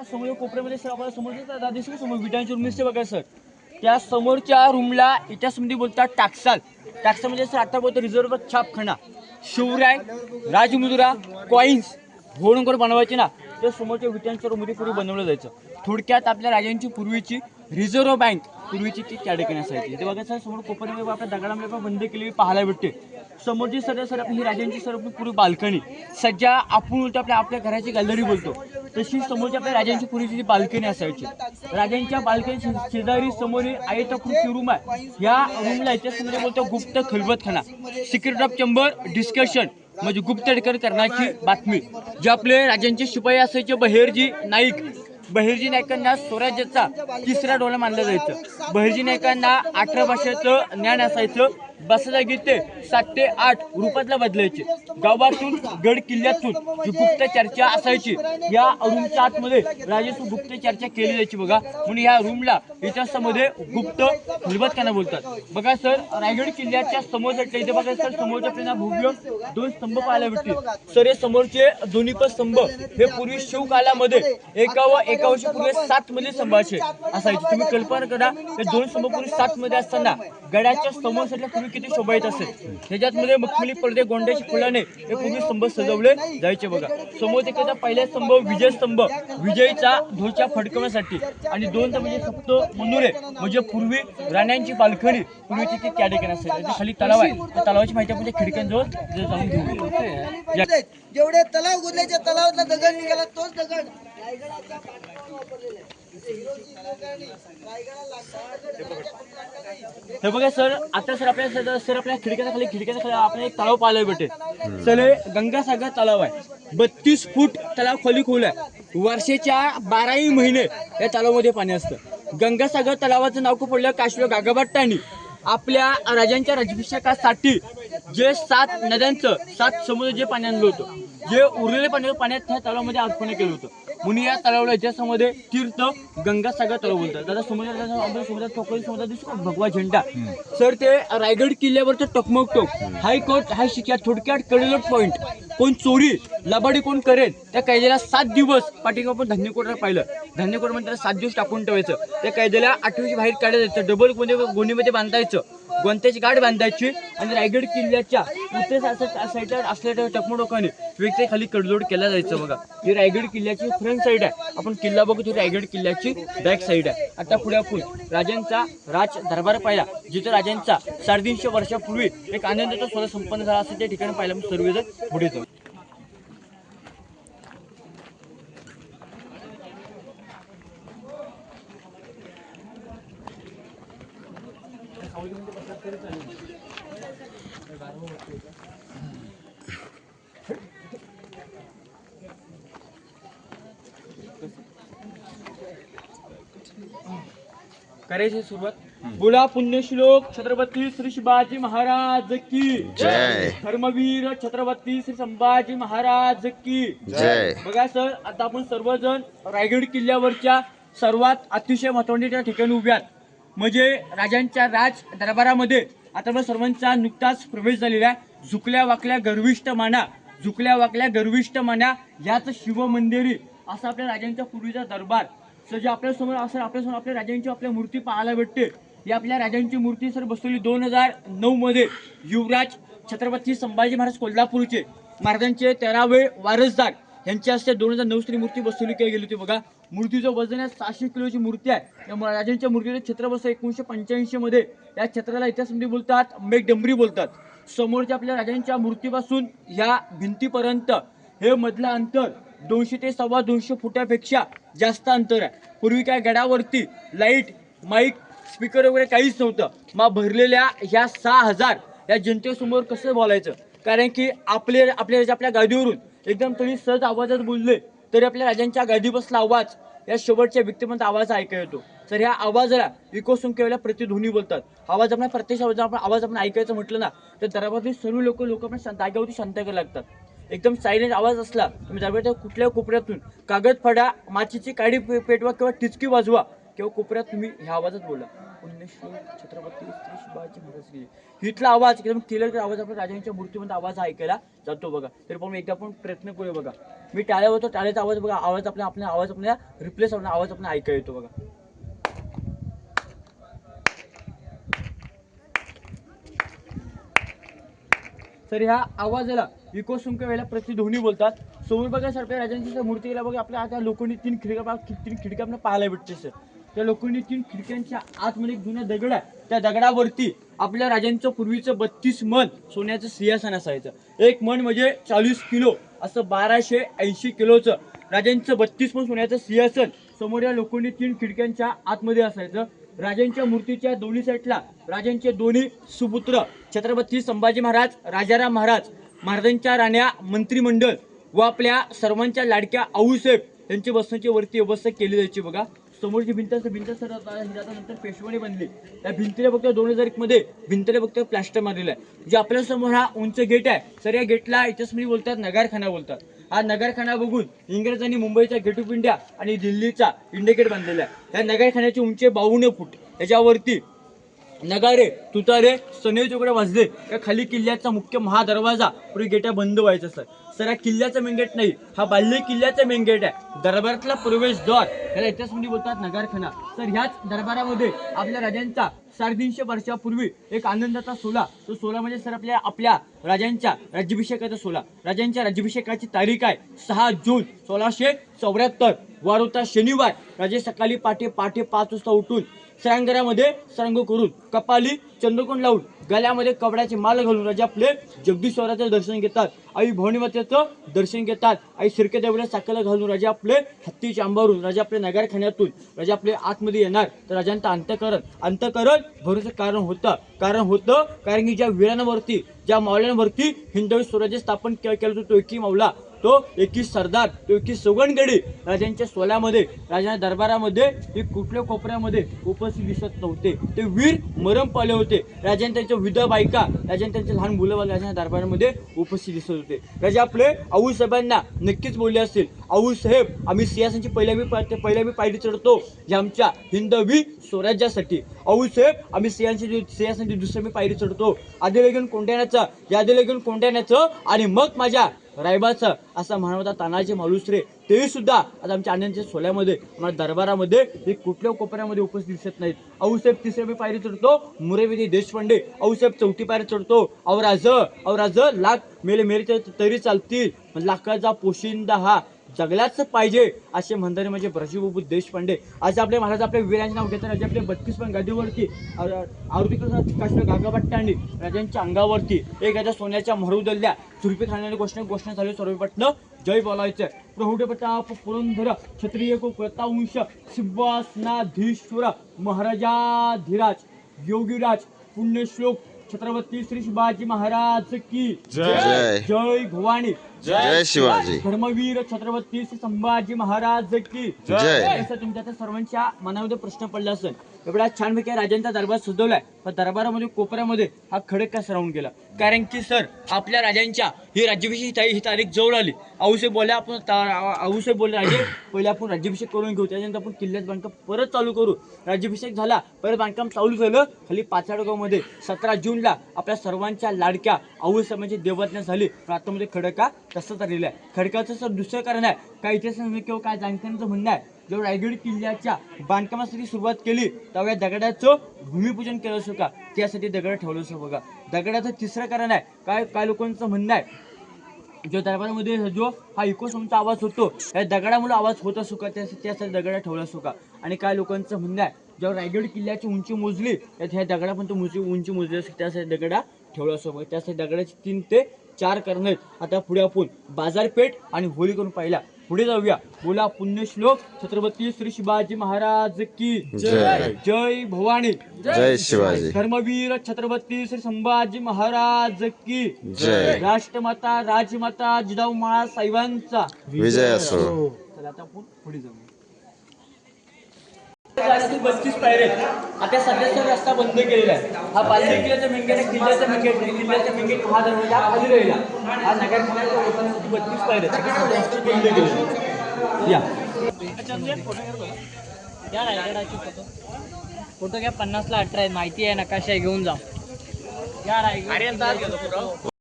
आता समोर कोपऱ्यामध्ये सर आपल्याला समोर दिसतं, दादा दिसतो समोर विटांची रूम दिसते बघा सर. त्या समोरच्या रूमला इतिहासमध्ये बोलतात टाकसाल. टाकसाल म्हणजे सर आता बोलतो रिझर्व छापखाना शिवराय राजमुद्रा कॉईन्स घोडंकर बनवायचे ना त्या समोरच्या विटांच्या रूममध्ये पूर्वी बनवलं जायचं. थोडक्यात आपल्या राजांची पूर्वीची रिझर्व्ह बँक पूर्वीची ती त्या ठिकाणी असायची. ते बघा सर समोर कोपऱ्यामध्ये आपल्या दगडामध्ये पण बंद केलेली पाहायला भेटते. समोरची सर सर आपली ही राजांची सर आपली पूर्वी बाल्कनी सध्या आपण बोलतो आपल्या आपल्या घराची गॅलरी बोलतो. तशी समोरच्या आपल्या राजांची पूर्वीची जी बाल्कनी असायची. राजांच्या बाल्कनी शेजारी समोर आयताकृती रूम आहे. या रूमला याच्यासमोर बोलतो गुप्त खलबतखाना. सिक्रेट ऑफ चंबर डिस्कशन म्हणजे गुप्तडकर करण्याची बातमी. जे आपले राजांचे शिपाई असायचे बहेरजी नाईक. बहिर्जी नायकांना स्वराज्याचा तिसरा डोळा मानलं जायचं. बहिर्जी नायकांना अठरा भाषेचं ज्ञान असायचं. बसायला ते सात ते आठ रुपयातला बदलायचे. गावातून गड किल्ल्यातून जी गुप्त चर्चा असायची या रूमच्या आतमध्ये राजेसू गुप्त चर्चा केली जायची बघा. म्हणून या रूमला इतिहासामध्ये गुप्त खलबतखाना बोलतात. बघा सर रायगड किल्ल्याच्या समोर इथे बघा सर समोरच्या आपल्याला भव्य दोन स्तंभ पाहायला भेटतील. सर हे समोरचे दोन्ही पण स्तंभ हे पूर्वी शिवकालामध्ये एका व एका वर्षी पूर्वी सात मध्ये स्तंभाचे असायचे. तुम्ही कल्पना करा हे दोन स्तंभ पूर्वी सात मध्ये असताना गडाच्या समोर पूर्वी किती शोभा असेल? त्याच्यात मध्ये मखमली पडदे गोंड्याची फुलाने हे पूर्वी स्तंभ सजवले जायचे बघा. समोर एखादा पहिला स्तंभ विजय स्तंभ. विजयीचा ध्वजा फडकवण्यासाठी. आणि दोन म्हणजे सप्त मनुरे म्हणजे पूर्वी राण्यांची पालखणी पूर्वीची ती त्या ठिकाणी असेल खाली तलाव आहे. त्या तलावाची माहिती म्हणजे खिडक्यांजवळ जाऊन घेऊ. जेवढे तलाव गुदल्याच्या तलावातला दगड निघाला तोच दगड. रायगडाच्या पाठीमागे वापरलेला हे बघा सर आता सर आपल्या सर आपल्या खिडक्याच्या खाली खिडक्याच्या खाली आपण एक तलाव पाहायला भेटेल. सर हे गंगासागर तलाव आहे. बत्तीस फूट तलाव खोली खोल आहे. वर्षाच्या बाराही महिने या तलावामध्ये पाणी असतं. गंगासागर तलावाचं नाव खूप पडलं काश्मीर गागाभट्टांनी आपल्या राजांच्या राज्याभिषेकासाठी जे सात नद्यांचं सात समुद्र जे पाणी आणलं होतं जे उरलेले पाणी पाण्यात त्या तलावामध्ये अर्पण केलं होतं. म्हणून या तलावाला इतिहासामध्ये तीर्थ गंगासागर तलाव बोलतात. दादा समुद्रात आपल्या समुद्रात टोकरी समुद्रात दिसतो? भगवा झेंडा. सर ते रायगड किल्ल्यावरचं टकमक टोक हायकोर्ट हाय शिक्या थोडक्यात कडेलोट पॉईंट कोण चोरी लबाडी कोण करेल त्या कैद्याला सात दिवस पाठीवर आपण धान्यकोटाला पाहिलं. धान्यकोट म्हणजे त्याला सात दिवस टाकून ठेवायचं. त्या कैद्याला आठवीची बाहेर काढायचं डबलमध्ये गोणीमध्ये बांधायचं. गोंत्याची गाठ बांधायची आणि रायगड किल्ल्याच्या उत्तर सा- साईडला असलेल्या टकमटोकाने व्यक्ती खाली कडलोड केला जायचं बघा. ही रायगड किल्ल्याची फ्रंट साईड आहे. आपण किल्ला बघतो रायगड किल्ल्याची बॅक साईड आहे. आता पुढे आपण राजांचा राज दरबार पाहिला जिथं राजांचा साडेतीनशे वर्षापूर्वी एक आनंदाचा स्वतः संपन्न झाला असं त्या ठिकाणी पाहिला. आपण सर्वजण पुढे जाऊ. करायची सुरुवात बोला पुण्यश्लोक छत्रपती श्री शिवाजी महाराज की जय. धर्मवीर छत्रपती श्री संभाजी महाराज की जय. बघा सर आता आपण सर्वजण रायगड किल्ल्यावरच्या सर्वात अतिशय महत्त्वाच्या ठिकाणी उभे आहात म्हणजे राजांच्या राज दरबारामध्ये आता मग सर्वांचा नुकताच प्रवेश झालेला आहे. झुकल्या वाकल्या गर्विष्ठ माना झुकल्या वाकल्या गर्विष्ठ माना याच शिवमंदिरी असा आपल्या राजांच्या पूर्वीचा दरबार. सर जे आपल्यासमोर असं आपल्यासमोर आपल्या राजांची आपल्या मूर्ती पाहायला भेटते ही आपल्या राजांची मूर्ती सर बसवली दोन हजार नऊमध्ये युवराज छत्रपती संभाजी महाराज कोल्हापूरचे महाराजांचे तेरावे वारसदार. यांच्या हस्ते दोन हजार नऊ मूर्ती बसवली केली गेली होती बघा. मूर्तीचं वजन आहे सहाशे किलोची मूर्ती आहे. त्या राजांच्या मूर्तीचं छत्र बसतं एकोणीसशे पंच्याऐंशी मध्ये या छत्राला इतिहासमध्ये बोलतात मेघडंबरी बोलतात. समोरच्या आपल्या राजांच्या मूर्तीपासून ह्या भिंतीपर्यंत हे मधलं अंतर दोनशे ते सव्वा दोनशे फुटापेक्षा जास्त अंतर आहे. पूर्वी काय गडावरती लाइट माईक स्पीकर वगैरे काहीच नव्हतं. मग भरलेल्या ह्या सहा हजार या जनतेसमोर कसं बोलायचं? कारण की आपले आपल्या आपल्या गादीवरून एकदम तरी सहज आवाजात बोलले. तरी आपल्या राजांच्या गादी बसला आवाज या शेवटच्या व्यक्तिमत्व आवाज ऐका येतो. तर ह्या आवाजाला इको प्रतिध्वनी बोलतात. आवाज आपण प्रत्यक्ष आवाज आपण आवाज आपण ऐकायचं म्हटलं ना तर दरबारातील सर्व लोक लोक आपण शांत- जागेवरती शांत करायला लागतात. एकदम सायलेंट आवाज असला तुम्ही दरबाराच्या कुठल्या कोपऱ्यातून कागद फडा माचीची काडी पेटवा किंवा टिचकी वाजवा किंवा कोपऱ्यात तुम्ही ह्या आवाजात बोला. पुण्यश्लोक छत्रपती श्री शिवाजी महाराज की. हिटला आवाज एकदम क्लिअर आवाज आपल्या राजांच्या मूर्तीमध्ये आवाज ऐकायला जातो बघा. तरी पण एकदा आपण प्रयत्न करूया बघा. मी टाळ्या होतो टाळ्याचा आवाज बघा आवाज आपला आपल्या आवाज आपल्या रिप्लेस होणार आवाज आपल्याला ऐकायला येतो बघा. तर ह्या आवाजाला इको वेळेला प्रतिध्वनी बोलतात. समोर बघा सर राजांची जर मूर्ती गेला बघा आपल्या आता लोकांनी तीन खिडक्या तीन खिडक्या आपल्याला पाहायला भेटते सर. त्या लोखंडी तीन खिडक्यांच्या आतमध्ये एक जुना दगड आहे. त्या दगडावरती आपल्या राजांचं पूर्वीचं बत्तीस मन सोन्याचं सिंहासन असायचं. एक मन म्हणजे चाळीस किलो असं बाराशे ऐंशी किलोचं. राजांचं बत्तीस मन सोन्याचं सिंहासन समोर या लोखंडी तीन खिडक्यांच्या आतमध्ये असायचं. राजांच्या मूर्तीच्या दोन्ही साईडला राजांचे दोन्ही सुपुत्र छत्रपती संभाजी महाराज राजाराम महाराज महाराजांच्या राण्या मंत्रिमंडळ व आपल्या सर्वांच्या लाडक्या आऊसाहेब यांची बसण्याची वरती व्यवस्था केली जायची बघा. समोरची भिंत असते भिंत सर नंतर पेशवाने बनली. त्या भिंतीला फक्त दोन हजार एक मध्ये भिंतीला फक्त प्लास्टर मारलेलं आहे. जे आपल्यासमोर हा उंच गेट आहे. सर या गेटला इतिहासमध्ये बोलतात नगारखाना बोलतात. हा नगरखाना बघून इंग्रजांनी मुंबईचा गेट ऑफ इंडिया आणि दिल्लीचा इंडिया गेट बांधलेला आहे. या नगरखान्याची उंची बावन्न फूट. त्याच्यावरती नगारे तुतारे सनई तुकडे वाजले. या खाली किल्ल्याचा मुख्य महादरवाजा पुढे गेट्या बंद व्हायचा सर. तर हा किल्ल्याचा मेंगेट नाही हा बाल्य किल्ल्याचा मेंगेट आहे. दरबारातला प्रवेशद्वार याला इतिहासमध्ये म्हणजे बोलतात नगारखाना. तर ह्याच दरबारामध्ये आपल्या राजांचा साडेतीनशे वर्षापूर्वी एक आनंदाचा सोला तो सोला म्हणजे सर आपल्या आपल्या राजांच्या राज्याभिषेकाचा सोला राजांच्या राज्याभिषेकाची तारीख आहे सहा जून सोळाशे चौऱ्याहत्तर. वार होता शनिवार. राजे सकाळी पाटे पाटे पाच वाजता उठून सरांगरामध्ये सरांग करून कपाली चंद्रकोण लावून गळ्यामध्ये कपड्याचे माल घालून राजा आपले जगदीश्वराचं दर्शन घेतात. आई भवानीमातेचं दर्शन घेतात. आई शिरके देवड्या साखला घालून राजा आपले हत्तीच्या आंबावरून राजा आपले नगारखान्यातून राजा आपले आतमध्ये येणार. तर राजांचं अंतकरण अंतकरण भरोसे कारण होतं. कारण होतं कारण की ज्या वीरांवरती ज्या मावळ्यांवरती हिंदवी स्वराज्य स्थापन केलं होतं तो एकी मावला तो एकवीस सरदार तो एकवीस सवणगडी राजांच्या सोल्यामध्ये राजांच्या दरबारामध्ये हे कुठल्या कोपऱ्यामध्ये उपस्थित दिसत नव्हते. ते वीर मरम पाले होते. राजाने त्यांच्या विध बायका राजाने त्यांचे लहान मुलं राजांच्या दरबारामध्ये उपस्थित दिसत होते. राजा आपले आऊसाहेबांना नक्कीच बोलले असतील. आऊ साहेब आम्ही सियासनची पहिल्या बी पाय पहिल्या बी पायरी चढतो जे आमच्या हिंदवी स्वराज्यासाठी. आऊ साहेब आम्ही सियांशी सियासनची दुसऱ्या बी पायरी चढतो. आधी लगेन कोंढ्याण्याचं यादी लगेन कोंड्याण्याचं आणि मग माझ्या रायबाचं असा म्हणत होता तानाजी मालुसरे. तेही सुद्धा आता आमच्या आनंदच्या सोल्यामध्ये आम्हाला दरबारामध्ये हे कुठल्या कोपऱ्यामध्ये उपस्थित दिसत नाहीत. आऊसाहेब तिसऱ्या बी पायरी चढतो मुरेविधी देशपांडे. आऊसाहेब चौथी पायरी चढतो अवराज अवराज लाख मेले मेरे तरी चालतील लाखाचा पोशिंदा हा. जगलाच पाहिजे असे म्हणणारे म्हणजे ब्रजीबाबू देशपांडे. आज आपले महाराज आपल्या वीरांचे नाव घेताना जे आपले बत्तीस पण गादीवरती आरोपी काश्मीर गागापट्टांनी राजांच्या अंगावरती. एक राजा सोन्याच्या मरुदल्या चुरपी खाण्याची गोष्ट घोषणा झाली सर्वपटनं जय बोलायचं. प्रौढ पुरंधर क्षत्रिय को सिंहासनाधीश्वर महाराजाधिराज योगीराज पुण्यश्लोक छत्रपती श्री शिवाजी महाराज की जय. जय. भवानी. जय शिवाजी. धर्मवीर छत्रपती श्री संभाजी महाराज की. जय. असं तुमच्या सर्वांच्या मनामध्ये प्रश्न पडला असेल. एवढा छानपैकी राजांचा दरबार सजवलाय. पण दरबारामध्ये कोपऱ्यामध्ये हा खडक का सरावून गेला? कारण की सर आपल्या राजांच्या ही राज्याभिषेक ही ही तारीख जवळ आली. आऊसाहेब बोलले आपण आऊसाहेब बोलले राजे पहिले आपण राज्याभिषेक करून घेऊ. त्याच्यानंतर आपण किल्ल्यात बांधकाम परत चालू करू. राज्याभिषेक झाला परत बांधकाम चालू झालं. खाली पाचाडगावमध्ये सतरा जूनला आपल्या सर्वांच्या लाडक्या आऊसाहेबांची म्हणजे देवज्ञा झाली. पण आतामध्ये खडका तसंच आलेला आहे. खडकाचं सर दुसरं कारण आहे काय इतिहास किंवा काय जाणकारांचं म्हणणं आहे जो रायगड किल्ल्याच्या बांधकामासाठी सुरुवात केली तेव्हा या दगडाचं भूमिपूजन केलं असो का त्यासाठी दगड ठेवलं असं बघा. दगडाचं तिसरं कारण आहे काय काय लोकांचं म्हणणं आहे? जो दरबारामध्ये जो हा इकोसोमचा आवाज होतो या दगडामुळे आवाज होत असो का त्यासाठी त्यासाठी दगडा ठेवला असो का? आणि काय लोकांचं म्हणणं आहे? जेव्हा रायगड किल्ल्याची उंची मोजली तर ह्या दगडा पण तो उंची उंची मोजली असो त्यासाठी दगडा ठेवला असो बघा. त्यासाठी दगडाची तीन ते चार करणं आहेत. आता पुढे आपण बाजारपेठ आणि होळी करून पाहिला पुढे जाऊया. बोला पुण्यश्लोक छत्रपती श्री शिवाजी महाराज की जय. जय. भवानी. जय शिवाजी. धर्मवीर छत्रपती श्री संभाजी महाराज की जय. राष्ट्रमाता राजमाता जिजाऊ महासाहेबांचा विजय असो. चला आता आपण पुढे जाऊ आहेत. आता सध्याचा रस्ता बंद केलेला आहे. हा किल्ल्याचा मेन गेट आहे, किल्ल्याचा मेन गेट नाही किल्ल्याचा मेन गेट हा दरवाजा खाली राहिला. हा नगर लोकांसाठी बत्तीस आहेत. सगळे रस्ते बंद केलेले. या. फोटो घ्या पन्नासला अठरा आहे माहिती आहे नकाशा घेऊन जा. या रायगड